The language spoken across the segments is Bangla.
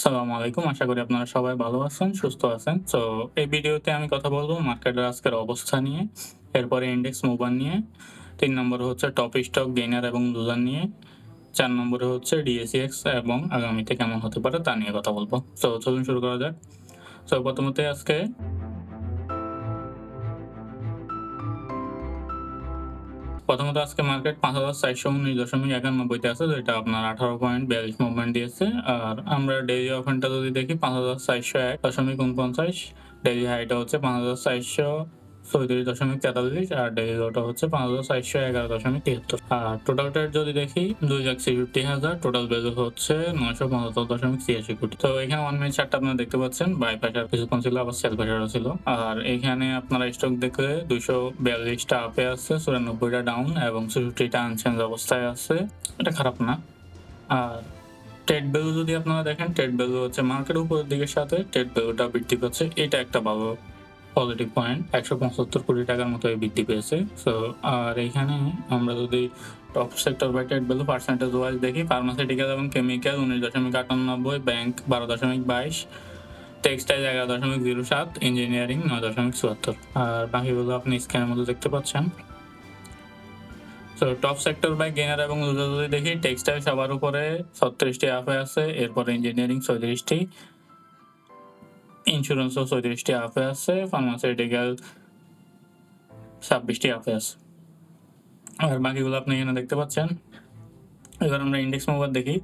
আসসালামু আলাইকুম। আশা করি আপনারা সবাই ভালো আছেন, সুস্থ আছেন। তো এই ভিডিওতে আমি কথা বলব মার্কেটের আজকের অবস্থা নিয়ে, এরপরে ইন্ডেক্স মোবাইল নিয়ে, তিন নম্বরে হচ্ছে টপ স্টক গেইনার এবং লুজার নিয়ে, চার নম্বরে হচ্ছে ডিএসিএক্স এবং আগামীতে কেমন হতে পারে তা নিয়ে কথা বলব তো চলুন শুরু করা যাক। তো প্রথমতে আজকে প্রথমত আজকে মার্কেট পাঁচ হাজার চারশো উনিশ দশমিক একানব্বইতে আছে যেটা আপনার 18 পয়েন্ট 42 মুভমেন্ট দিয়েছে। আর আমরা ডেইলি অফেনটা যদি দেখি ৫,৪০১.৪৯ ডেইলি হাইটা হচ্ছে ৫,৪34.৪৩ আর ডেইলি লোটা হচ্ছে ৫,৪11.৭৩ আর টোটাল ট্রেড যদি দেখি ২,৬৬,০০০ টোটাল ভ্যালু হচ্ছে ৯৭৫.৮৬ কোটি। তো এখানে ওয়ান মিনিট চার্টটা আপনারা দেখতে পাচ্ছেন বাই প্রেসার কিছুক্ষণ ছিল আবার সেল প্রেসারও ছিল। আর এখানে আপনারা স্টক দেখলে ২৪২টা আপে আছে, ৯৪টা ডাউন এবং ৬৪টা আনচেঞ্জ অবস্থায় আছে। এটা খারাপ না। আর ট্রেড ভ্যালু যদি আপনারা দেখেন ট্রেড ভ্যালু হচ্ছে মার্কেট উপরের দিকের সাথে ট্রেড ভ্যালুটা বৃদ্ধি পাচ্ছে। এটা একটা ভালো পজিটিভ পয়েন্ট। ১৭৫ কোটি টাকার মতো বৃদ্ধি পেয়েছে। সো আর এখানে আমরা যদি top sector by trade value percentage wise দেখি ফার্মাসিউটিক্যাল এবং কেমিক্যাল ১৯.৯৮ ব্যাংক ১২.২২ টেক্সটাইল ১১.০৭ ইঞ্জিনিয়ারিং ৯.৭৪ আর বাকিগুলো আপনি স্ক্যানের মধ্যে দেখতে পাচ্ছেন। So top sector by gainer এবং লুজার যদি দেখি টেক্সটাইল সবার উপরে ৩৬টি আপে আছে, এরপরে ইঞ্জিনিয়ারিং ৩৬টি, ইন্স্যুরেন্সও ৩৬টি আপে আছে, ফার্মাসিউটিক্যাল ২৬টি আপে আছে। আর বাকিগুলো আপনি এখানে দেখতে পাচ্ছেন। এবার আমরা ইন্ডেক্স মুভার দেখি।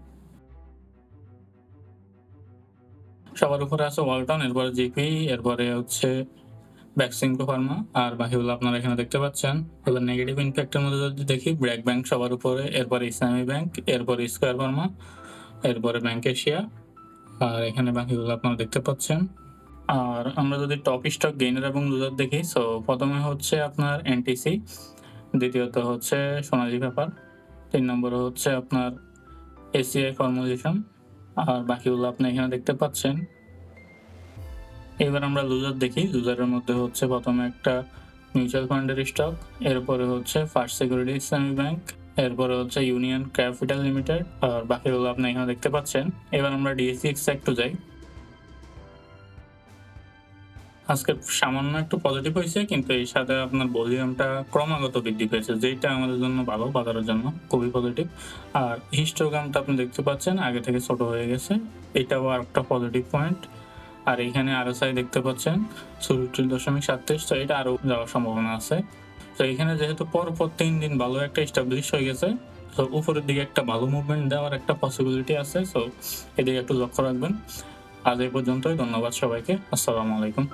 সবার উপরে আছে ওয়ালটন, এরপরে জিপি, এরপরে হচ্ছে বেক্সিমকো ফার্মা আর বাকিগুলো আপনারা এখানে দেখতে পাচ্ছেন। এবার নেগেটিভ ইমপ্যাক্টের মধ্যে যদি দেখি ব্র্যাক ব্যাংক সবার উপরে, এরপরে ইসলামী ব্যাংক, এরপরে স্কোয়ার ফার্মা, এরপরে ব্যাংক এশিয়া আর এখানে বাকিগুলো আপনারা দেখতে পাচ্ছেন। আর আমরা যদি টপ স্টক গেইনার এবং লুজার দেখি সো প্রথমে হচ্ছে আপনার এনটিসি, দ্বিতীয়ত হচ্ছে সোনালী পেপার, তিন নম্বরে হচ্ছে আপনার এসিআই ফর্মুলেশন আর বাকিগুলো আপনি এখানে দেখতে পাচ্ছেন। এবার আমরা লুজার দেখি। লুজারের মধ্যে হচ্ছে প্রথমে একটা মিউচুয়াল ফান্ডের স্টক, এরপরে হচ্ছে ফার্স্ট সিকিউরিটি ইসলামী ব্যাংক, এরপরে হচ্ছে ইউনিয়ন ক্যাপিটাল লিমিটেড আর বাকিগুলো আপনি এখানে দেখতে পাচ্ছেন। এবার আমরা এ একটু যাই। আজকে সামান্য একটু পজিটিভ হয়েছে, কিন্তু এর সাথে আপনার ভলিউমটা ক্রমাগত বৃদ্ধি পেয়েছে যেটা আমাদের জন্য ভালো, বাজারের জন্য খুবই পজিটিভ। আর হিস্টোগ্রামটা আপনি দেখতে পাচ্ছেন, আগে থেকে ছোট হয়ে গেছে। এটাও আরেকটা পজিটিভ পয়েন্ট। আর এখানে আরএসআই দেখতে পাচ্ছেন ৬৪.৩৭ তো এটা আরও যাওয়ার সম্ভাবনা আছে। তো এখানে যেহেতু পরপর তিন দিন ভালো একটা এস্টাবলিশ হয়ে গেছে, তো উপরের দিকে একটা ভালো মুভমেন্ট দেওয়ার একটা পসিবিলিটি আছে। সো এদিকে একটু লক্ষ্য রাখবেন। আজ এই পর্যন্তই। ধন্যবাদ সবাইকে। আসসালামু আলাইকুম।